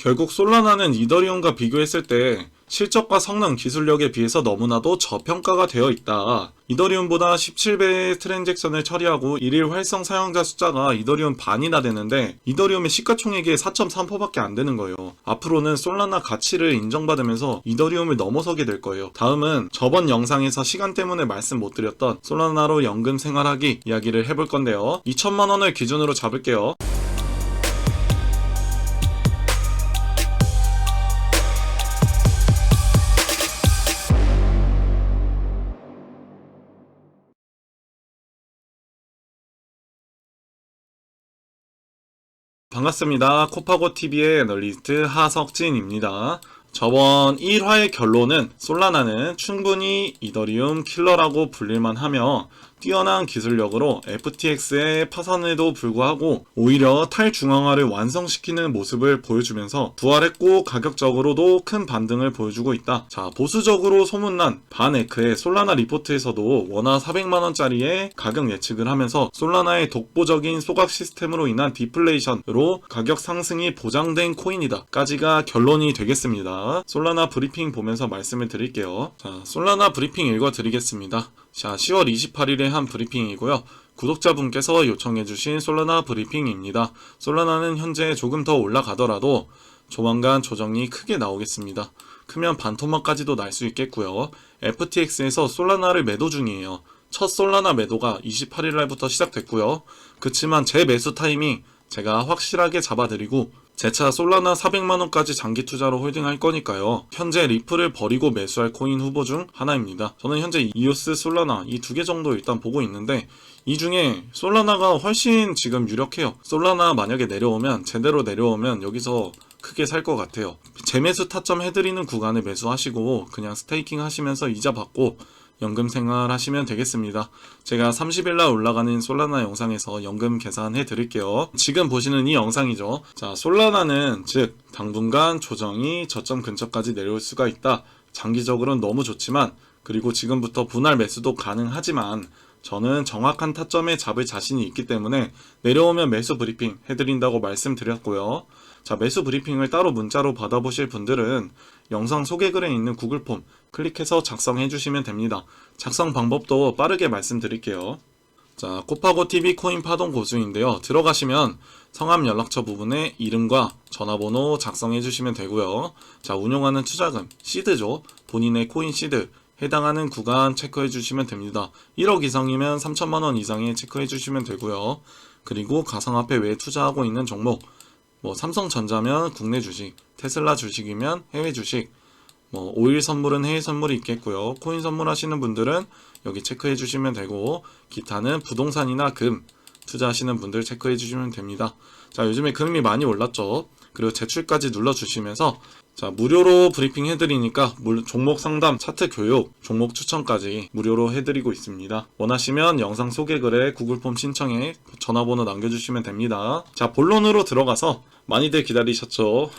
결국 솔라나는 이더리움과 비교했을 때 실적과 성능, 기술력에 비해서 너무나도 저평가가 되어 있다. 이더리움보다 17배의 트랜잭션을 처리하고 일일 활성 사용자 숫자가 이더리움 반이나 되는데 이더리움의 시가총액이 4.3%밖에 안 되는 거예요. 앞으로는 솔라나 가치를 인정받으면서 이더리움을 넘어서게 될 거예요. 다음은 저번 영상에서 시간 때문에 말씀 못 드렸던 솔라나로 연금 생활하기 이야기를 해볼 건데요. 2천만 원을 기준으로 잡을게요. 반갑습니다. 코파고 TV의 애널리스트 하석진입니다. 저번 1화의 결론은 솔라나는 충분히 이더리움 킬러라고 불릴만 하며 뛰어난 기술력으로 FTX의 파산에도 불구하고 오히려 탈중앙화를 완성시키는 모습을 보여주면서 부활했고 가격적으로도 큰 반등을 보여주고 있다. 자, 보수적으로 소문난 반에크의 솔라나 리포트에서도 원화 400만원짜리의 가격 예측을 하면서 솔라나의 독보적인 소각 시스템으로 인한 디플레이션으로 가격 상승이 보장된 코인이다. 까지가 결론이 되겠습니다. 솔라나 브리핑 보면서 말씀을 드릴게요. 자, 솔라나 브리핑 읽어드리겠습니다. 자, 10월 28일에 한 브리핑이고요. 구독자분께서 요청해주신 솔라나 브리핑입니다. 솔라나는 현재 조금 더 올라가더라도 조만간 조정이 크게 나오겠습니다. 크면 반토막까지도 날 수 있겠고요. FTX에서 솔라나를 매도 중이에요. 첫 솔라나 매도가 28일 날부터 시작됐고요. 그치만 제 매수 타이밍 제가 확실하게 잡아드리고 제차 솔라나 400만원까지 장기 투자로 홀딩할 거니까요. 현재 리플을 버리고 매수할 코인 후보 중 하나입니다. 저는 현재 이오스, 솔라나 이 두 개 정도 일단 보고 있는데 이 중에 솔라나가 훨씬 지금 유력해요. 솔라나 만약에 내려오면 제대로 내려오면 여기서 크게 살 것 같아요. 재매수 타점 해드리는 구간에 매수하시고 그냥 스테이킹 하시면서 이자 받고 연금 생활 하시면 되겠습니다. 제가 30일날 올라가는 솔라나 영상에서 연금 계산해 드릴게요. 지금 보시는 이 영상이죠. 자, 솔라나는 즉 당분간 조정이 저점 근처까지 내려올 수가 있다. 장기적으로는 너무 좋지만 그리고 지금부터 분할 매수도 가능하지만 저는 정확한 타점에 잡을 자신이 있기 때문에 내려오면 매수 브리핑 해드린다고 말씀드렸고요. 자, 매수 브리핑을 따로 문자로 받아보실 분들은 영상 소개글에 있는 구글 폼 클릭해서 작성해 주시면 됩니다. 작성 방법도 빠르게 말씀드릴게요. 자, 코파고 TV 코인 파동 고수인데요. 들어가시면 성함 연락처 부분에 이름과 전화번호 작성해 주시면 되고요. 자, 운용하는 투자금, 시드죠. 본인의 코인 시드, 해당하는 구간 체크해 주시면 됩니다. 1억 이상이면 3천만 원 이상에 체크해 주시면 되고요. 그리고 가상화폐 외에 투자하고 있는 종목, 뭐 삼성전자면 국내 주식, 테슬라 주식이면 해외 주식, 뭐 오일 선물은 해외 선물이 있겠고요. 코인 선물하시는 분들은 여기 체크해 주시면 되고 기타는 부동산이나 금 투자하시는 분들 체크해 주시면 됩니다. 자, 요즘에 금이 많이 올랐죠. 그리고 제출까지 눌러 주시면서 자, 무료로 브리핑 해드리니까 물- 종목 상담, 차트 교육, 종목 추천까지 무료로 해드리고 있습니다. 원하시면 영상 소개글에 구글폼 신청해 전화번호 남겨주시면 됩니다. 자, 본론으로 들어가서 많이들 기다리셨죠?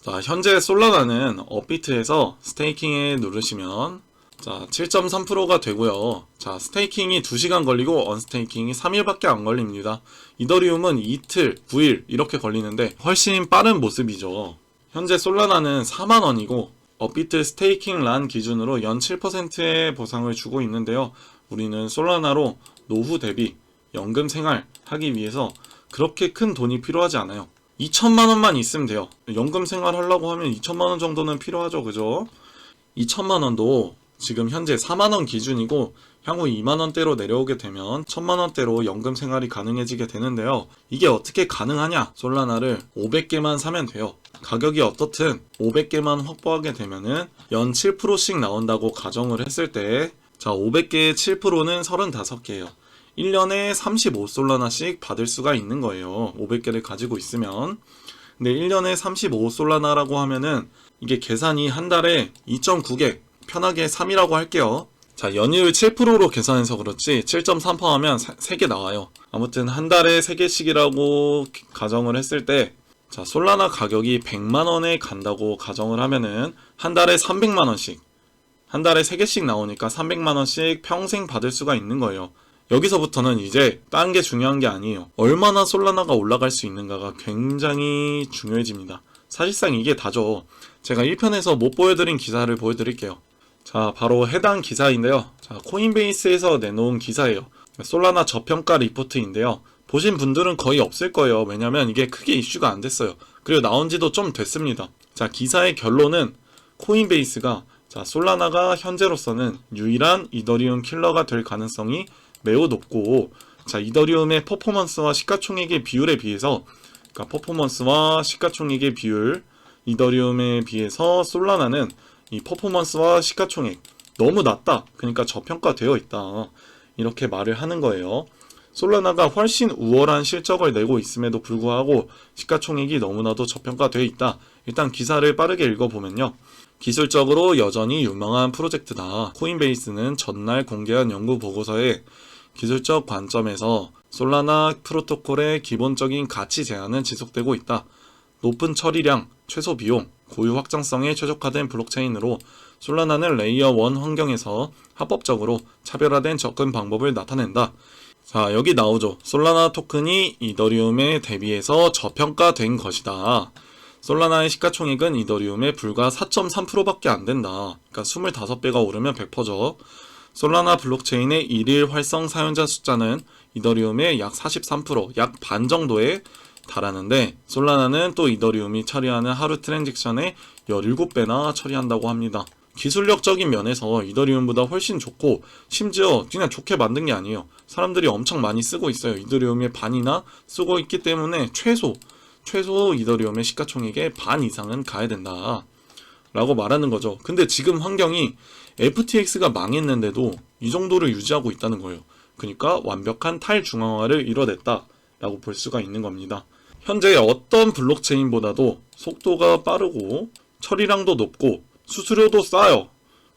자, 현재 솔라나는 업비트에서 스테이킹에 누르시면 자, 7.3%가 되고요. 자, 스테이킹이 2시간 걸리고 언스테이킹이 3일밖에 안 걸립니다. 이더리움은 이틀, 9일 이렇게 걸리는데 훨씬 빠른 모습이죠. 현재 솔라나는 4만 원이고 업비트 스테이킹 란 기준으로 연 7%의 보상을 주고 있는데요. 우리는 솔라나로 노후 대비 연금 생활 하기 위해서 그렇게 큰 돈이 필요하지 않아요. 2천만 원만 있으면 돼요. 연금 생활 하려고 하면 2천만 원 정도는 필요하죠. 그죠? 2천만 원도 지금 현재 4만 원 기준이고 향후 2만 원대로 내려오게 되면 1천만 원대로 연금 생활이 가능해지게 되는데요. 이게 어떻게 가능하냐? 솔라나를 500개만 사면 돼요. 가격이 어떻든 500개만 확보하게 되면은 연 7%씩 나온다고 가정을 했을 때 자, 500개의 7%는 35개예요. 1년에 35솔라나씩 받을 수가 있는 거예요. 500개를 가지고 있으면. 근데 1년에 35솔라나라고 하면은 이게 계산이 한 달에 2.9개, 편하게 3이라고 할게요. 자, 연이율 7%로 계산해서 그렇지 7.3% 하면 3개 나와요. 아무튼 한 달에 3개씩이라고 가정을 했을 때 자, 솔라나 가격이 100만 원에 간다고 가정을 하면은 한 달에 300만 원씩 한 달에 3개씩 나오니까 300만 원씩 평생 받을 수가 있는 거예요. 여기서부터는 이제 딴 게 중요한 게 아니에요. 얼마나 솔라나가 올라갈 수 있는가가 굉장히 중요해집니다. 사실상 이게 다죠. 제가 1편에서 못 보여드린 기사를 보여드릴게요. 자, 바로 해당 기사인데요. 자, 코인베이스에서 내놓은 기사예요. 솔라나 저평가 리포트인데요. 보신 분들은 거의 없을 거예요. 왜냐면 이게 크게 이슈가 안 됐어요. 그리고 나온 지도 좀 됐습니다. 자, 기사의 결론은 코인베이스가 자, 솔라나가 현재로서는 유일한 이더리움 킬러가 될 가능성이 매우 높고 자, 이더리움의 퍼포먼스와 시가총액의 비율에 비해서 그러니까 퍼포먼스와 시가총액의 비율 이더리움에 비해서 솔라나는 이 퍼포먼스와 시가총액 너무 낮다. 그러니까 저평가되어 있다. 이렇게 말을 하는 거예요. 솔라나가 훨씬 우월한 실적을 내고 있음에도 불구하고 시가총액이 너무나도 저평가되어 있다. 일단 기사를 빠르게 읽어보면요. 기술적으로 여전히 유망한 프로젝트다. 코인베이스는 전날 공개한 연구 보고서에 기술적 관점에서 솔라나 프로토콜의 기본적인 가치 제한은 지속되고 있다. 높은 처리량, 최소 비용, 고유 확장성에 최적화된 블록체인으로 솔라나는 레이어 1 환경에서 합법적으로 차별화된 접근 방법을 나타낸다. 자, 여기 나오죠. 솔라나 토큰이 이더리움에 대비해서 저평가된 것이다. 솔라나의 시가총액은 이더리움의 불과 4.3%밖에 안 된다. 그러니까 25배가 오르면 100%죠. 솔라나 블록체인의 일일 활성 사용자 숫자는 이더리움의 약 43%, 약 반 정도에 달하는데 솔라나는 또 이더리움이 처리하는 하루 트랜잭션의 17배나 처리한다고 합니다. 기술력적인 면에서 이더리움보다 훨씬 좋고 심지어 그냥 좋게 만든 게 아니에요. 사람들이 엄청 많이 쓰고 있어요. 이더리움의 반이나 쓰고 있기 때문에 최소 최소 이더리움의 시가총액의 반 이상은 가야 된다. 라고 말하는 거죠. 근데 지금 환경이 FTX가 망했는데도 이 정도를 유지하고 있다는 거예요. 그러니까 완벽한 탈중앙화를 이뤄냈다. 라고 볼 수가 있는 겁니다. 현재 어떤 블록체인보다도 속도가 빠르고 처리량도 높고 수수료도 싸요.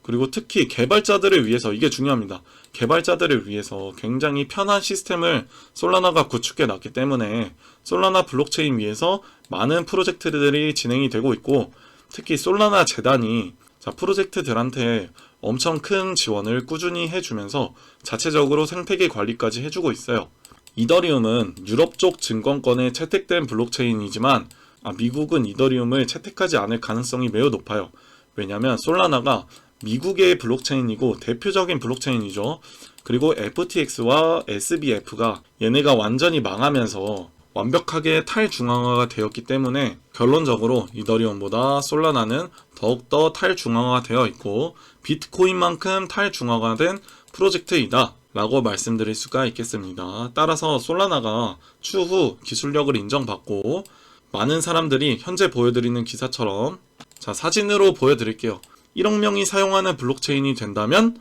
그리고 특히 개발자들을 위해서 이게 중요합니다. 개발자들을 위해서 굉장히 편한 시스템을 솔라나가 구축해 놨기 때문에 솔라나 블록체인 위에서 많은 프로젝트들이 진행이 되고 있고 특히 솔라나 재단이 자, 프로젝트들한테 엄청 큰 지원을 꾸준히 해주면서 자체적으로 생태계 관리까지 해주고 있어요. 이더리움은 유럽 쪽 증권권에 채택된 블록체인이지만 아, 미국은 이더리움을 채택하지 않을 가능성이 매우 높아요. 왜냐면 솔라나가 미국의 블록체인이고 대표적인 블록체인이죠. 그리고 FTX와 SBF가 얘네가 완전히 망하면서 완벽하게 탈중앙화가 되었기 때문에 결론적으로 이더리움보다 솔라나는 더욱더 탈중앙화가 되어 있고 비트코인만큼 탈중앙화된 프로젝트이다. 라고 말씀드릴 수가 있겠습니다. 따라서 솔라나가 추후 기술력을 인정받고 많은 사람들이 현재 보여드리는 기사처럼 자 사진으로 보여드릴게요. 1억 명이 사용하는 블록체인이 된다면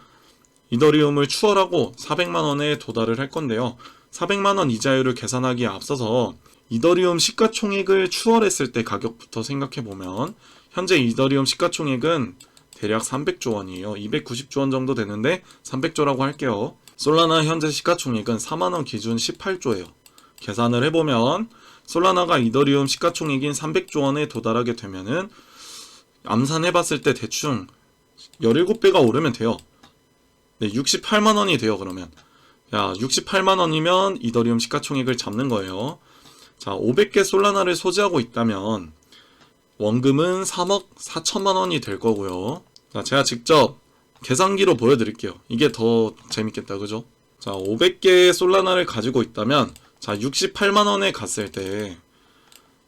이더리움을 추월하고 400만 원에 도달을 할 건데요. 400만 원 이자율을 계산하기에 앞서서 이더리움 시가총액을 추월했을 때 가격부터 생각해 보면 현재 이더리움 시가총액은 대략 300조 원이에요. 290조 원 정도 되는데 300조라고 할게요. 솔라나 현재 시가총액은 4만 원 기준 18조예요. 계산을 해보면 솔라나가 이더리움 시가총액인 300조 원에 도달하게 되면은 암산해봤을 때 대충 17배가 오르면 돼요. 네, 68만 원이 돼요, 그러면. 야, 68만 원이면 이더리움 시가총액을 잡는 거예요. 자, 500개 솔라나를 소지하고 있다면 원금은 3억 4천만 원이 될 거고요. 자, 제가 직접 계산기로 보여드릴게요. 이게 더 재밌겠다, 그죠? 자, 500개의 솔라나를 가지고 있다면, 자, 68만 원에 갔을 때,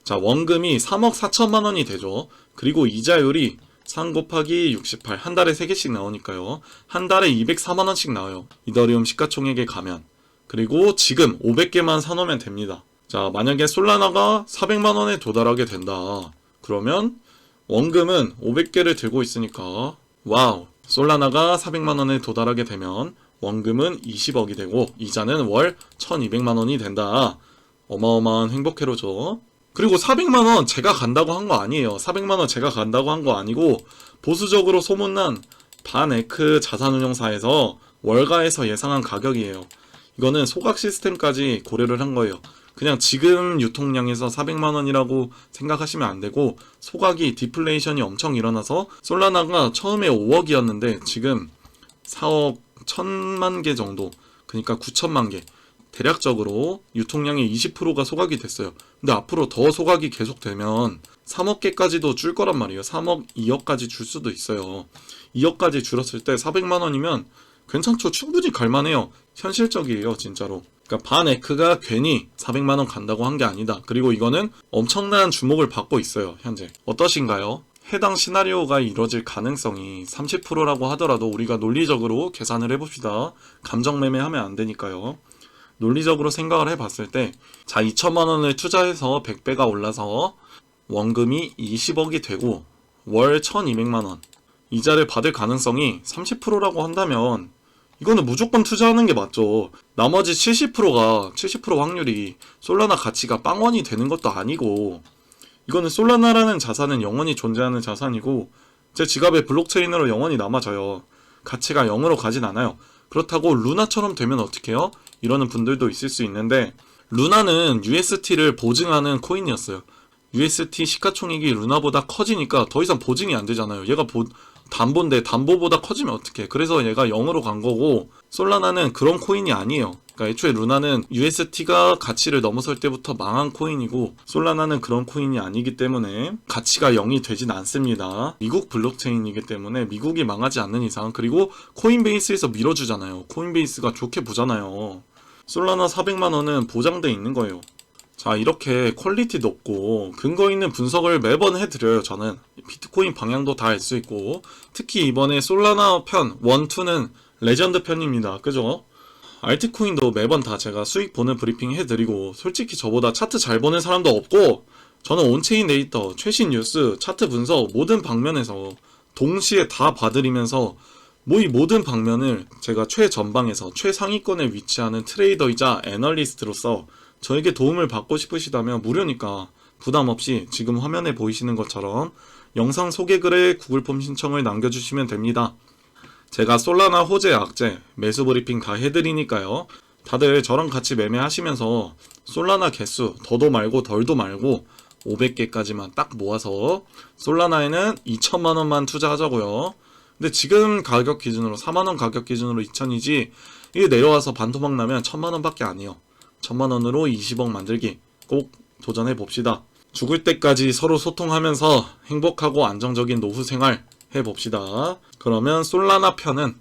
자, 원금이 3억 4천만 원이 되죠. 그리고 이자율이 3 곱하기 68, 한 달에 3개씩 나오니까요. 한 달에 204만 원씩 나와요. 이더리움 시가총액에 가면. 그리고 지금 500개만 사놓으면 됩니다. 자, 만약에 솔라나가 400만 원에 도달하게 된다. 그러면 원금은 500개를 들고 있으니까 와우. 솔라나가 400만 원에 도달하게 되면 원금은 20억이 되고 이자는 월 1200만 원이 된다. 어마어마한 행복회로죠. 그리고 400만 원 제가 간다고 한 거 아니에요. 400만 원 제가 간다고 한 거 아니고 보수적으로 소문난 반에크 자산운용사에서 월가에서 예상한 가격이에요. 이거는 소각 시스템까지 고려를 한 거예요. 그냥 지금 유통량에서 400만 원이라고 생각하시면 안 되고 소각이 디플레이션이 엄청 일어나서 솔라나가 처음에 5억이었는데 지금 4억 1000만 개 정도 그러니까 9천만 개 대략적으로 유통량의 20%가 소각이 됐어요. 근데 앞으로 더 소각이 계속되면 3억 개까지도 줄 거란 말이에요. 3억, 2억까지 줄 수도 있어요. 2억까지 줄었을 때 400만 원이면 괜찮죠. 충분히 갈만해요. 현실적이에요, 진짜로. 그러니까 반 에크가 괜히 400만 원 간다고 한 게 아니다. 그리고 이거는 엄청난 주목을 받고 있어요, 현재. 어떠신가요? 해당 시나리오가 이뤄질 가능성이 30%라고 하더라도 우리가 논리적으로 계산을 해봅시다. 감정 매매하면 안 되니까요. 논리적으로 생각을 해봤을 때, 자, 2천만 원을 투자해서 100배가 올라서 원금이 20억이 되고 월 1200만 원. 이자를 받을 가능성이 30%라고 한다면 이거는 무조건 투자하는 게 맞죠. 나머지 70%가 70% 확률이 솔라나 가치가 빵원이 되는 것도 아니고 이거는 솔라나라는 자산은 영원히 존재하는 자산이고 제 지갑에 블록체인으로 영원히 남아져요. 가치가 0으로 가진 않아요. 그렇다고 루나처럼 되면 어떡해요? 이러는 분들도 있을 수 있는데 루나는 UST를 보증하는 코인이었어요. UST 시가총액이 루나보다 커지니까 더 이상 보증이 안 되잖아요. 얘가 보, 담보인데 담보보다 커지면 어떡해. 그래서 얘가 0으로 간 거고 솔라나는 그런 코인이 아니에요. 그러니까 애초에 루나는 UST가 가치를 넘어설 때부터 망한 코인이고 솔라나는 그런 코인이 아니기 때문에 가치가 0이 되진 않습니다. 미국 블록체인이기 때문에 미국이 망하지 않는 이상 그리고 코인베이스에서 밀어주잖아요. 코인베이스가 좋게 보잖아요. 솔라나 400만 원은 보장돼 있는 거예요. 자, 이렇게 퀄리티 높고 근거 있는 분석을 매번 해드려요, 저는. 비트코인 방향도 다 알 수 있고. 특히 이번에 솔라나 편, 1, 2는 레전드 편입니다. 그죠? 알트코인도 매번 다 제가 수익 보는 브리핑 해드리고, 솔직히 저보다 차트 잘 보는 사람도 없고, 저는 온체인 데이터, 최신 뉴스, 차트 분석, 모든 방면에서 동시에 다 봐드리면서 뭐 이 모든 방면을 제가 최전방에서 최상위권에 위치하는 트레이더이자 애널리스트로서 저에게 도움을 받고 싶으시다면 무료니까 부담 없이 지금 화면에 보이시는 것처럼 영상 소개글에 구글폼 신청을 남겨주시면 됩니다. 제가 솔라나 호재 악재 매수 브리핑 다 해드리니까요. 다들 저랑 같이 매매하시면서 솔라나 개수 더도 말고 덜도 말고 500개까지만 딱 모아서 솔라나에는 2천만 원만 투자하자고요. 근데 지금 가격 기준으로 4만 원 가격 기준으로 2천이지 이게 내려와서 반토막 나면 1천만 원밖에 아니에요. 천만 원으로 20억 만들기 꼭 도전해 봅시다. 죽을 때까지 서로 소통하면서 행복하고 안정적인 노후 생활 해 봅시다. 그러면 솔라나 편은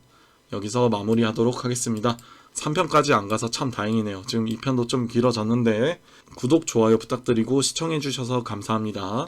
여기서 마무리하도록 하겠습니다. 3편까지 안 가서 참 다행이네요. 지금 2편도 좀 길어졌는데 구독, 좋아요 부탁드리고 시청해 주셔서 감사합니다.